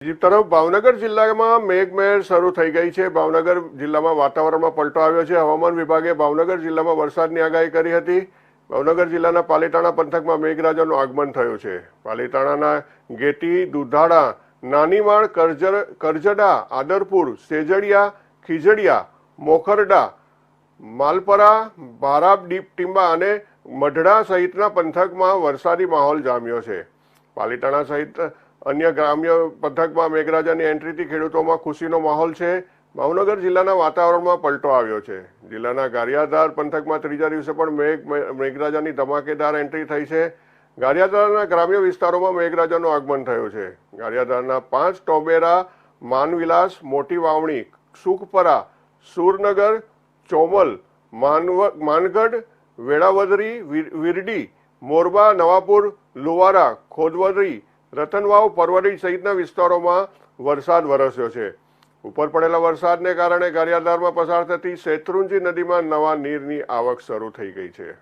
બીજી તરફ ભાવનગર જિલ્લામાં મેઘમહેર શરૂ થઈ ગઈ છે. ભાવનગર જિલ્લામાં વાતાવરણમાં પલટો આવ્યો છે. હવામાન વિભાગે ભાવનગર જિલ્લામાં વરસાદની આગાહી કરી હતી. ભાવનગર જિલ્લાના પાલીતાણા પંથકમાં મેઘરાજાનું આગમન થયું છે. પાલીતાણાના ગેટી, દુધાળા નાનીમાળ કરજર, કરજડા, આદરપુર, સેજડિયા, ખીજડિયા, મોખરડા, માલપરા ભારાબ ડીપ ટીંબા અને મઢડા સહિતના પંથકમાં વરસાદી માહોલ જામ્યો છે. પાલીતાણા સહિત અન્ય ગ્રામ્ય પંથકમાં મેઘરાજાની એન્ટ્રીથી ખેડૂતોમાં ખુશીનો માહોલ છે. ભાવનગર જિલ્લાના વાતાવરણમાં પલટો આવ્યો છે. જિલ્લાના ગારિયાધાર પંથકમાં ત્રીજા દિવસે પણ મેઘ મેઘરાજાની ધમાકેદાર એન્ટ્રી થઈ છે. ગારિયાધારના ગ્રામ્ય વિસ્તારોમાં મેઘરાજાનું આગમન થયું છે. ગારિયાધારના પાંચ ટોબેરા માનવિલાસ, મોટી વાવણી, સુખપરા, સુરનગર, ચોમલ, માનવ, માનગઢ, વેળાવદરી વિરડી, મોરબા, નવાપુર, લુવારા, ખોદવદરી રતનવાવ પરવરી સહિતના વિસ્તારોમાં વરસાદ વરસ્યો છે. ઉપર પડેલા વરસાદને કારણે ગારિયાધારમાં પસાર થતી શેત્રુંજી નદીમાં નવા નીરની આવક શરૂ થઈ ગઈ છે.